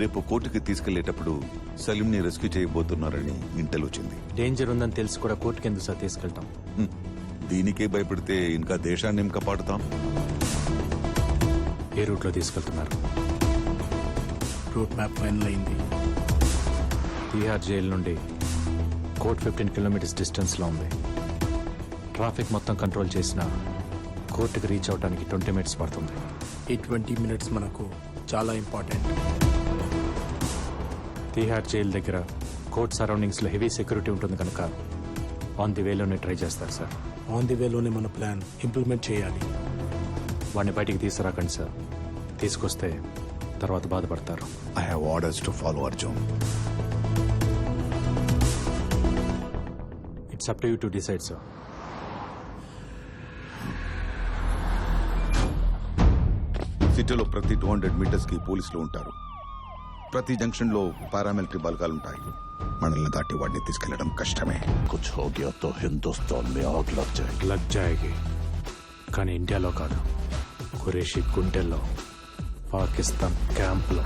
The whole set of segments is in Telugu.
రేపు కోర్టుకి తీసుకెళ్ళేటప్పుడు సలీంని రెస్క్యూ చేయబోతున్నారని ఇంటెల్ వచ్చింది. డేంజర్ ఉందని తెలిసి కూడా కోర్టుకి ఎందుకు సార్ తీసుకెళ్తాం? హ్మ్. దీనికే భయపడితే ఇంకా దేశాన్ని ఏం కాపాడుతాం? ఏ రూట్లో తీసుకెళ్తున్నారు? రూట్ మ్యాప్ ఫైనల్ అయింది తీహార్ జైలు నుండి కోర్ట్ ఫిఫ్టీన్ కిలోమీటర్స్ డిస్టెన్స్లో ఉంది. ట్రాఫిక్ మొత్తం కంట్రోల్ చేసిన కోర్టుకి రీచ్ అవడానికి ట్వంటీ మినిట్స్ పడుతుంది. ఈ ట్వంటీ మినిట్స్ మనకు చాలా ఇంపార్టెంట్. తీహార్ జైలు దగ్గర కోర్ట్ సరౌండింగ్స్లో హెవీ సెక్యూరిటీ ఉంటుంది కనుక ఆన్ ది వేలోనే ట్రై చేస్తారు సార్ ఆన్ ది వేలోనే మన ప్లాన్ ఇంప్లిమెంట్ చేయాలి. వాడిని బయటికి తీసుకురాకండి సార్ తీసుకొస్తే తర్వాత బాధపడతారు. I have orders to follow Arjun it's up to you to decide sir సిటీలో ప్రతి టూ హండ్రెడ్ మీటర్స్కి పోలీసులు ఉంటారు. ప్రతి జంక్షన్లో పారామిలిటరీ బలగాలు ఉంటాయి మనల్ని దాటి వాడిని తీసుకెళ్ళడం కష్టమే. కుచ్ హిందుస్థాన్ కానీ ఇండియాలో కాదు. ఖురేషి గుంటెల్లో పాకిస్తాన్ క్యాంప్లో.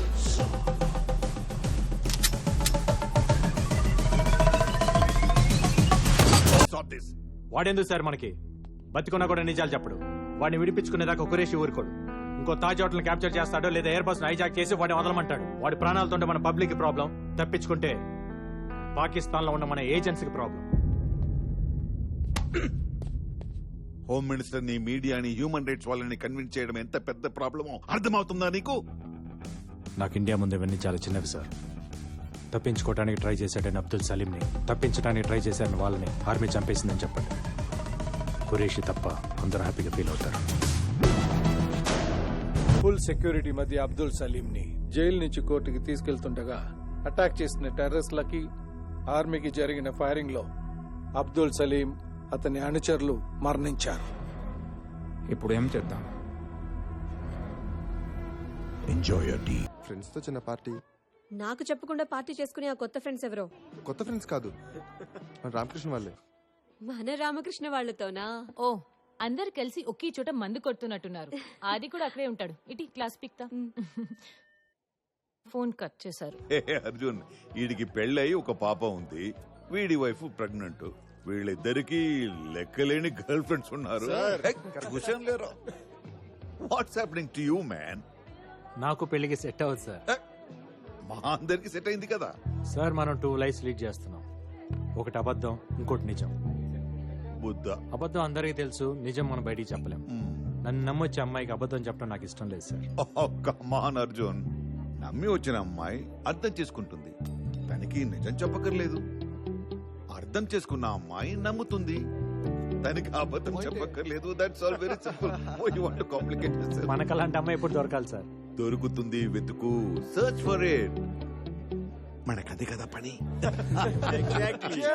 వాడెందుకు సార్ మనకి? బతికున్నా కూడా నిజాలు చెప్పడు. వాడిని విడిపించుకునేదాకా ఖురేషి ఊరుకోడు. ఇంకో తాజ్ హోటల్ క్యాప్చర్ చేస్తాడో లేదా ఎయిర్ బస్ హైజాక్ చేసి వాడిని వదలమంటాడు. వాడి ప్రాణాలతో మన పబ్లిక్ ప్రాబ్లం తప్పించుకుంటే పాకిస్తాన్లో ఉన్న మన ఏజెన్సీకి ప్రాబ్లం హోమ్ మినిస్టర్ని మీడియాని హ్యూమన్ రైట్స్ వాళ్ళని కన్విన్స్ చేయడం ఎంత పెద్ద ప్రాబ్లమో అర్థమవుతుందా నీకు? నాకు ఇండియా ముందు ఇవన్నీ చాలా చిన్నవి సార్ తప్పించుకోవడానికి ట్రై చేశాడని అబ్దుల్ సలీంని తప్పించడానికి ట్రై చేశాడని వాళ్ళని ఆర్మీ చంపేసిందని చెప్పండి. ఖురేషి తప్ప అందరూ హ్యాపీగా ఫీల్ అవుతారు. ఫుల్ సెక్యూరిటీ మధ్య అబ్దుల్ సలీం ని జైలు నుంచి కోర్టుకి తీసుకెళ్తుండగా అటాక్ చేసిన టెర్రరిస్ట్లకి ఆర్మీకి జరిగిన ఫైరింగ్లో అబ్దుల్ సలీం అతని అనుచరులు మరణించారు. ఇప్పుడు ఏం చేద్దాం? Enjoy your tea. ఫ్రెండ్స్తో చిన్న పార్టీ. నాకు చెప్పకుండా పార్టీ చేసుకునే ఆ కొత్త ఫ్రెండ్స్ ఎవరో? కొత్త ఫ్రెండ్స్ కాదు. మన రామకృష్ణ వాళ్ళే. మన రామకృష్ణ వాళ్ళతోనా? ఓ అందరు కలిసి ఒకే చోట మందు కొడుతున్నట్టున్నారు. ఆది కూడా అక్కడే ఉంటాడు. ఇటీ క్లాస్ పిక్తా. ఫోన్ కట్ చేశారు. హే, అర్జున్ వీడికి పెళ్ళై ఒక పాప ఉంది. వీడి వైఫ్ ప్రెగ్నెంట్. వీళ్ళిద్దరికి లెక్కలేని గర్ల్ ఫ్రెండ్స్ ఉన్నారు. లేరు what's happening to you man నాకు పెళ్ళికి సెట్ అవ్వదు సార్. మా అందరికి సెట్ అయింది కదా. సార్ మనం టూ లైఫ్స్ లీడ్ చేస్తున్నాం. ఒకటి అబద్ధం ఇంకోటి నిజం. బుద్ధ. అబద్ధం అందరికీ తెలుసు నిజం మనం బయటికి చెప్పలేం. నన్ను నమ్మొచ్చే అమ్మాయికి అబద్ధం చెప్పడం నాకు ఇష్టం లేదు సార్. కమాన్ అర్జున్. నమ్మి వచ్చిన అమ్మాయి అర్థం చేసుకుంటుంది. తనకి నిజం చెప్పక్కర్లేదు. అర్థం చేసుకున్న అమ్మాయి నమ్ముతుంది. తనకి అబద్ధం చెప్పక్కర్లేదు. That's all very simple you want to complicate మనకు అలాంటి అమ్మాయి ఎప్పుడు దొరకాలి సార్? దొరుకుతుంది వెతుకు. సర్చ్ ఫర్ ఇట్ మనకది కదా పని. నీకు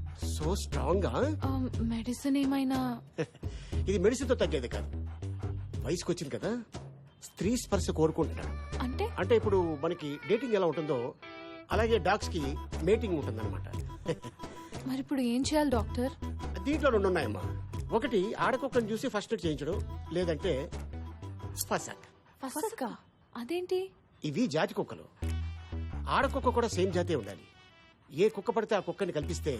సో స్ట్రాంగ్? మెడిసిన్ ఏమైనా? ఇది మెడిసిన్తో తగ్గేది కాదు. వయసుకు వచ్చింది కదా. స్త్రీ స్పర్శ కోరుకుంటున్నాడు. అంటే? అంటే ఇప్పుడు మనకి డేటింగ్ ఎలా ఉంటుందో అలాగే డాగ్స్కి మేటింగ్ ఉంటుందన్నమాట. మరి ఇప్పుడు ఏం చేయాలి డాక్టర్? దీంట్లో రెండు ఉన్నాయమ్మా. ఒకటి ఆడకుక్కని చూసి ఫస్ట్ చేయించడం లేదంటే ఫసక్ ఫసక అదేంటి? ఇవి జాతి కుక్కలు. ఆడకుక్క కూడా సేమ్ జాతే ఉండాలి. ఏ కుక్క పడితే ఆ కుక్కని కల్పిస్తే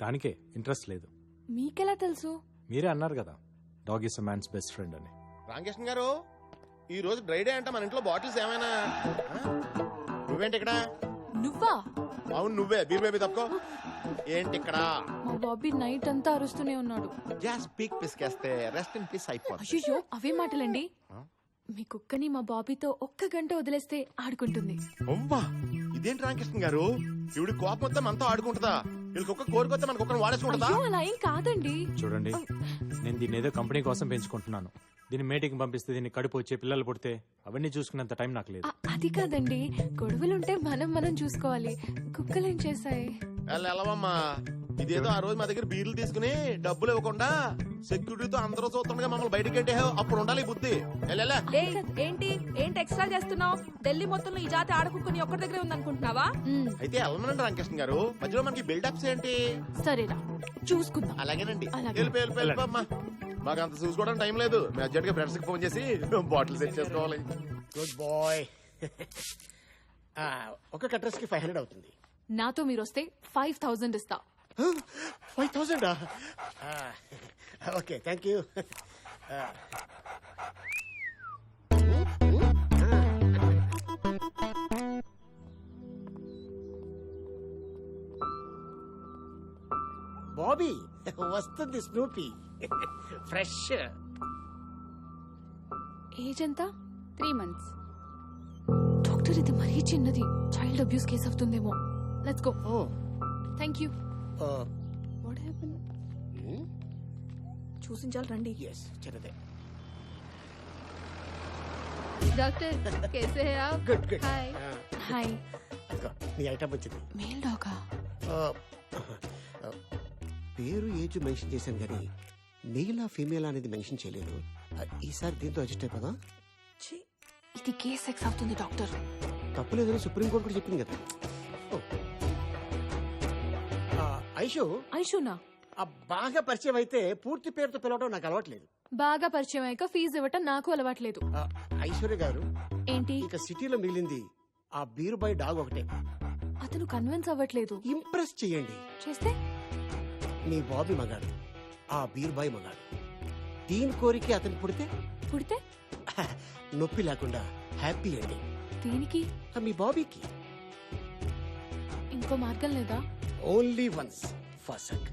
దానికే ఇంట్రెస్ట్ లేదు. మీకెలా తెలుసు? మీరే అన్నారు కదా dog is a man's best friend అని. రామకృష్ణ గారు ఈ రోజు డ్రై డే అంట మన ఇంట్లో బాటిల్స్ ఏమైనా? ఆ? నువ్వేంటి ఇక్కడ? నువ్వా? అవును నువ్వే. బీర్ బేబీ తప్పుకో. ఏంటి ఇక్కడ? మా బాబీ నైట్ అంతా అరుస్తూనే ఉన్నాడు. గ్యాస్ పీక్ పిసికేస్తే రెస్ట్ ఇన్ పీస్ అయిపోతుంది అయ్యో అవే మాటలండి? మీ కుక్కని మా బాబీతో ఒక్క గంట వదిలేస్తే ఆడుకుంటుంది. అవ్వా! ఇదేంటి రామకృష్ణ గారు? ఇవిడి కోపం వస్తే మనతో ఆడుకుంటుందా? వీళ్ళకి ఒక్క కోరికొస్తే మనకు ఒక్కరిని వాడేసుకుంటుందా అయ్యో అలా ఏం కాదండి. చూడండి నేను దీన్ని ఏదో కంపెనీ కోసం పెంచుకుంటున్నాను. దీన్ని మీటింగ్ పంపిస్తే దీన్ని కడుపు వచ్చే పిల్లలు పుడితే అవన్నీ చూసుకునేంత టైం నాకు లేదు. అది కాదండి. గొడవలుంటే మనం మనం చూసుకోవాలి. కుక్కలేం చేశాయి? వెళ్ళ వెళ్ళవమ్మా ఇదేదో ఆ రోజు మా దగ్గర బీర్లు తీసుకుని డబ్బులు ఇవ్వకుండా సెక్యూరిటీతో అందరూ చూస్తుండగా మమ్మల్ని బయటకి గంటే అప్పుడు ఉండాలి ఈ బుద్ధి. వెళ్ళలే ఏంటి? ఏంటి ఎక్స్ట్రా చేస్తున్నావు? ఢిల్లీ మొత్తంలో ఈ జాతి ఆడకుక్కుని ఒక్కడి దగ్గరే ఉందనుకుంటున్నావా? మ్, అయితే వెళ్ళమనండి రామకృష్ణ గారు మధ్యలో మనకి బిల్డప్స్ ఏంటి? సరేరా. చూసుకుందాం. అలాగేనండి. అలాగే. వెళ్ళిపో వెళ్ళిపో వెళ్ళిపోమ్మా మాకు అంత చూసుకోవడానికి టైం లేదు. మేము అర్జెంట్గా ఫ్రెండ్స్కి ఫోన్ చేసి బాటిల్ సెట్ చేసుకోవాలి. గుడ్ బాయ్ ఒక అడ్రస్కి ఫైవ్ హండ్రెడ్ అవుతుంది. నాతో మీరు వస్తే ఫైవ్ థౌజండ్ ఇస్తా. Five thousand? Okay thank you. Bobby వస్తుంది స్నూపీ. ఫ్రెష్. ఏజ్ ఎంత? Three months. డాక్టర్ ఇది మరీ చిన్నది. చైల్డ్ అబ్యూస్ కేసు అవుతుందేమో. Let's go thank you what happen చూసించాలి రండి. ఎస్ చిన్నదే డాక్టర్ కేసే గుడ్ గుడ్ హాయ్ హాయ్ నీ ఐటమ్ వచ్చింది. మేల్ డాగా ఆ, ఆ, పేరు ఏజ్ మెన్షన్ చేశాను కానీ మెయిల్ ఫీమేల్ అనేది మెన్షన్ చేయలేదు. ఆ, ఈసారి దీంతో అడ్జస్ట్ అయిపోదా. ఇది కే సెక్స్ అవుతుంది డాక్టర్. తప్పులేదని సుప్రీంకోర్టు కూడా చెప్పింది కదా. ఓ. ఐషు. ఐషునా? ఆ బాగా పరిచయం అయితే పూర్తి పేరుతో పిలవడం నాకు అలవాట్లేదు. బాగా పరిచయం అయ్యాక ఫీజు ఇవ్వటం నాకు అలవాట్లేదు. ఆ, ఐశ్వర్య గారు ఏంటి? ఇక సిటీలో మిగిలింది ఆ బీరు బాయ్ డాగ్ ఒకటే. అతను కన్విన్స్ అవ్వట్లేదు. ఇంప్రెస్ చేయండి. చేస్తే? మీ బాబీ మగాడు ఆ బీర్ బాయ్ మగాడు. దీని కోరిక అతను పుడితే? పుడితే? నొప్పి లేకుండా హ్యాపీ అండి. దీనికి? మీ బాబీకి. ఇంకో మార్గం లేదా? Only once. ఫసక్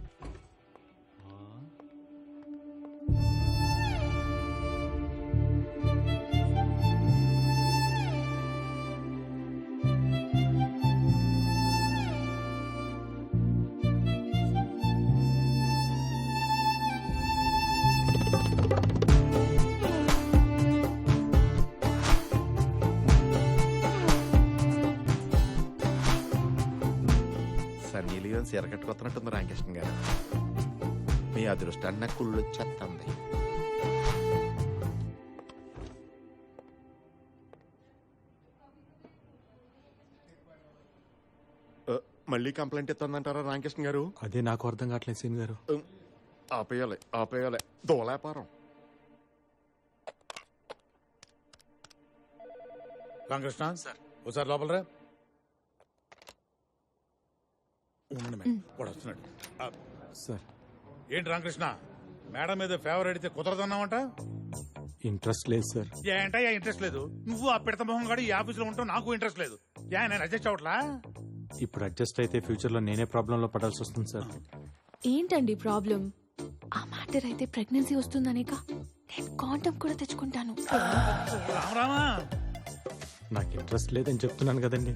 సీర కట్టుకొస్తున్నట్టుంది రామకృష్ణ గారు. మీ అదృష్టాన్ని నాకు కుళ్ళు వచ్చేస్తుంది మళ్ళీ కంప్లైంట్ ఇస్తుందంటారా రామకృష్ణ గారు? అదే నాకు అర్థం కావట్లేదు సీన్ గారు. ఆపేయాలి ఆపేయాలి. దోలాపారం. రామకృష్ణ సార్. ఒకసారి లోపల రా ఉండండి మేడం. వాడు వస్తున్నాడు. ఆ, సార్. ఏంటి రామకృష్ణ? మేడం మీద ఫేవర్ అడిగితే కుదరదన్నావంట? ఇంట్రెస్ట్ లేదు సార్. ఏంటయ్యా ఇంట్రెస్ట్ లేదు. నువ్వు ఆ పిడత మొహం గాడు ఈ ఆఫీసులో ఉంటావు నాకు ఇంట్రెస్ట్ లేదు. ఏ నేను అడ్జస్ట్ అవట్లా ఇప్పుడు అడ్జస్ట్ అయితే ఫ్యూచర్లో నేనే ప్రాబ్లం లో పడాల్సి వస్తుంది సార్. ఏంటండి ప్రాబ్లం ఆ మ్యాటర్ అయితే ప్రెగ్నెన్సీ వస్తుందనేక. నేను కాంటమ్ కూడా తెచ్చుకుంటాను. రామరామా నాకు ఇంట్రెస్ట్ లేదని చెప్తున్నాను కదండి.